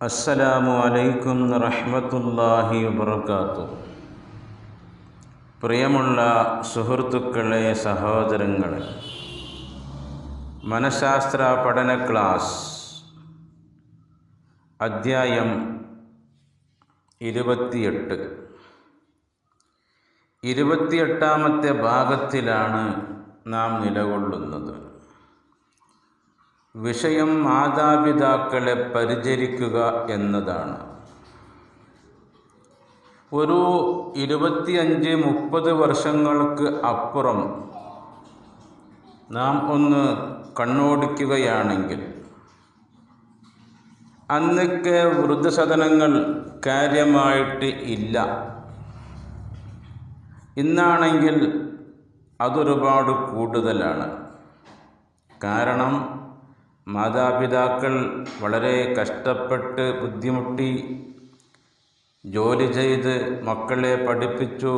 അസ്സലാമു അലൈക്കും റഹ്മത്തുല്ലാഹി വബർക്കാത്തു പ്രിയമുള്ള സുഹൃത്തുക്കളെ സഹോദരങ്ങളെ മനഃശാസ്ത്ര പഠന ക്ലാസ് അദ്ധ്യായം ഇരുപത്തിയെട്ട്. ഇരുപത്തിയെട്ടാമത്തെ ഭാഗത്തിലാണ് നാം നിലകൊള്ളുന്നത്. വിഷയം മാതാപിതാക്കളെ പരിചരിക്കുക എന്നതാണ്. ഒരു ഇരുപത്തിയഞ്ച് മുപ്പത് വർഷങ്ങൾക്ക് അപ്പുറം നാം ഒന്ന് കണ്ണോടിക്കുകയാണെങ്കിൽ അന്നൊക്കെ വൃദ്ധസദനങ്ങൾ കാര്യമായിട്ട് ഇല്ല. ഇന്നാണെങ്കിൽ അതൊരുപാട് കൂടുതലാണ്. കാരണം മാതാപിതാക്കൾ വളരെ കഷ്ടപ്പെട്ട് ബുദ്ധിമുട്ടി ജോലി ചെയ്ത് മക്കളെ പഠിപ്പിച്ചു.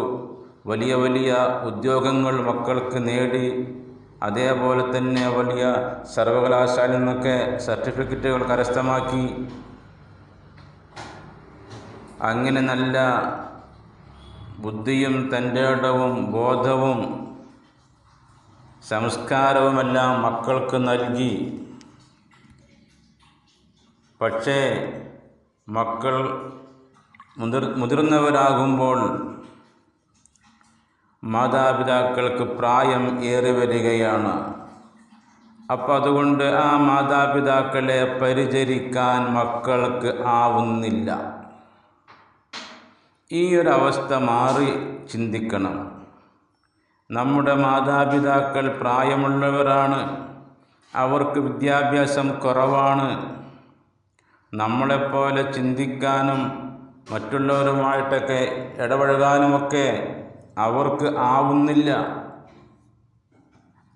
വലിയ വലിയ ഉദ്യോഗങ്ങൾ മക്കൾക്ക് നേടി. അതേപോലെ തന്നെ വലിയ സർവകലാശാലയിൽ നിന്നൊക്കെ സർട്ടിഫിക്കറ്റുകൾ കരസ്ഥമാക്കി. അങ്ങനെ നല്ല ബുദ്ധിയും തന്റെ ഇടവും ബോധവും സംസ്കാരവുമെല്ലാം മക്കൾക്ക് നൽകി. പക്ഷേ മക്കൾ മുതിർ മുതിർന്നവരാകുമ്പോൾ മാതാപിതാക്കൾക്ക് പ്രായം ഏറി വരികയാണ്. അപ്പം അതുകൊണ്ട് ആ മാതാപിതാക്കളെ പരിചരിക്കാൻ മക്കൾക്ക് ആവുന്നില്ല. ഈ ഒരു അവസ്ഥ മാറി ചിന്തിക്കണം. നമ്മുടെ മാതാപിതാക്കൾ പ്രായമുള്ളവരാണ്. അവർക്ക് വിദ്യാഭ്യാസം കുറവാണ്. നമ്മളെപ്പോലെ ചിന്തിക്കാനും മറ്റുള്ളവരുമായിട്ടൊക്കെ ഇടപഴകാനുമൊക്കെ അവർക്ക് ആവുന്നില്ല.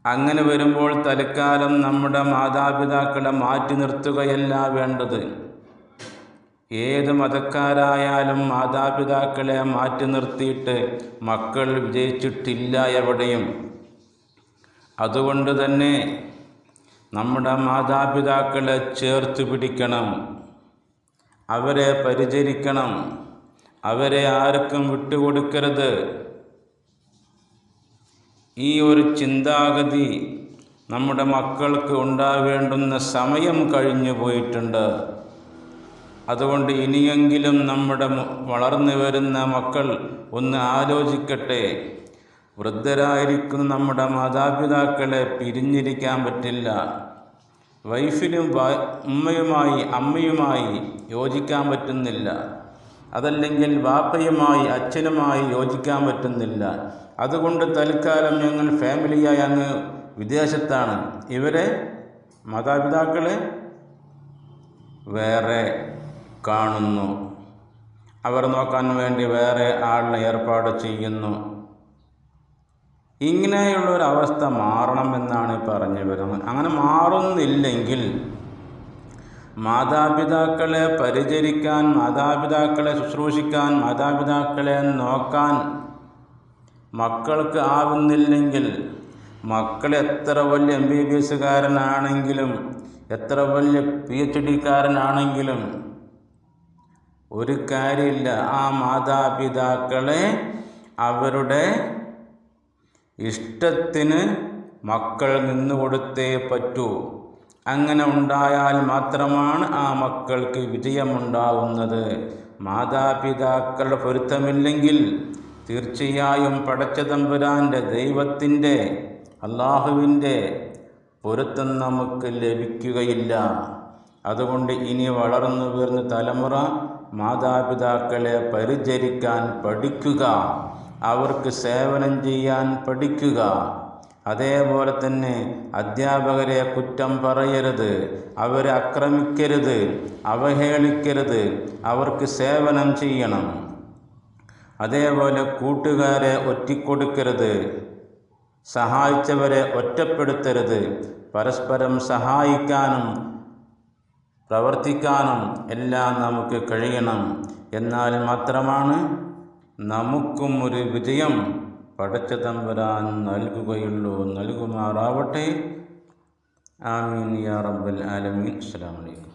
അങ്ങനെ വരുമ്പോൾ തൽക്കാലം നമ്മുടെ മാതാപിതാക്കളെ മാറ്റി നിർത്തുകയല്ല വേണ്ടത്. ഏത് മതക്കാരായാലും മാതാപിതാക്കളെ മാറ്റി നിർത്തിയിട്ട് മക്കൾ വിജയിച്ചിട്ടില്ല എവിടെയും. അതുകൊണ്ട് തന്നെ നമ്മുടെ മാതാപിതാക്കളെ ചേർത്ത് പിടിക്കണം. അവരെ പരിചരിക്കണം. അവരെ ആർക്കും വിട്ടുകൊടുക്കരുത്. ഈ ഒരു ചിന്താഗതി നമ്മുടെ മക്കൾക്ക് ഉണ്ടാവേണ്ടുന്ന സമയം കഴിഞ്ഞു പോയിട്ടുണ്ട്. അതുകൊണ്ട് ഇനിയെങ്കിലും നമ്മുടെ വളർന്നു വരുന്ന മക്കൾ ഒന്ന് ആലോചിക്കട്ടെ. വൃദ്ധരായിരിക്കുന്ന നമ്മുടെ മാതാപിതാക്കളെ പിരിഞ്ഞിരിക്കാൻ പറ്റില്ല. വൈഫിനും ഉമ്മയുമായി അമ്മയുമായി യോജിക്കാൻ പറ്റുന്നില്ല. അതല്ലെങ്കിൽ വാപ്പയുമായി അച്ഛനുമായി യോജിക്കാൻ പറ്റുന്നില്ല. അതുകൊണ്ട് തൽക്കാലം ഞങ്ങൾ ഫാമിലിയായി അങ്ങ് വിദേശത്താണ്. ഇവരെ മാതാപിതാക്കളെ വേറെ കാണുന്നു. അവർ നോക്കാൻ വേണ്ടി വേറെ ആളിനെ ഏർപ്പാട് ചെയ്യുന്നു. ഇങ്ങനെയുള്ളൊരവസ്ഥ മാറണമെന്നാണ് പറഞ്ഞു വരുന്നത്. അങ്ങനെ മാറുന്നില്ലെങ്കിൽ മാതാപിതാക്കളെ പരിചരിക്കാൻ മാതാപിതാക്കളെ ശുശ്രൂഷിക്കാൻ മാതാപിതാക്കളെ നോക്കാൻ മക്കൾക്ക് ആവുന്നില്ലെങ്കിൽ മക്കൾ എത്ര വലിയ എം ബി ബി എസുകാരനാണെങ്കിലും എത്ര വലിയ പി എച്ച് ഡിക്കാരനാണെങ്കിലും ഒരു കാര്യമില്ല. ആ മാതാപിതാക്കളെ അവരുടെ ഇഷ്ടത്തിന് മക്കൾ നിന്നു കൊടുത്തേ പറ്റൂ. അങ്ങനെ ഉണ്ടായാൽ മാത്രമാണ് ആ മക്കൾക്ക് വിജയമുണ്ടാവുന്നത്. മാതാപിതാക്കളുടെ പൊരുത്തമില്ലെങ്കിൽ തീർച്ചയായും പടച്ച തമ്പുരാന്റെ ദൈവത്തിന്റെ അള്ളാഹുവിന്റെ പൊരുത്തം നമുക്ക് ലഭിക്കുകയില്ല. അതുകൊണ്ട് ഇനി വളർന്നു വീർന്ന തലമുറ മാതാപിതാക്കളെ പരിചരിക്കാൻ പഠിക്കുക. അവർക്ക് സേവനം ചെയ്യാൻ പഠിക്കുക. അതേപോലെ തന്നെ അധ്യാപകരെ കുറ്റം പറയരുത്. അവരെ അക്രമിക്കരുത് അവഹേളിക്കരുത്. അവർക്ക് സേവനം ചെയ്യണം. അതേപോലെ കൂട്ടുകാരെ ഒറ്റിക്കൊടുക്കരുത്. സഹായിച്ചവരെ ഒറ്റപ്പെടുത്തരുത്. പരസ്പരം സഹായിക്കാനും പ്രവർത്തിക്കാനും എല്ലാം നമുക്ക് കഴിയണം. എന്നാൽ മാത്രമാണ് നമുക്കും ഒരു വിജയം പടച്ച തമ്പുരാൻ നൽകുകയുള്ളൂ നൽകുമാറാവട്ടെ. ആമീൻ യാ റബ്ബൽ ആലമീൻ. അസ്സലാമു അലൈക്കും.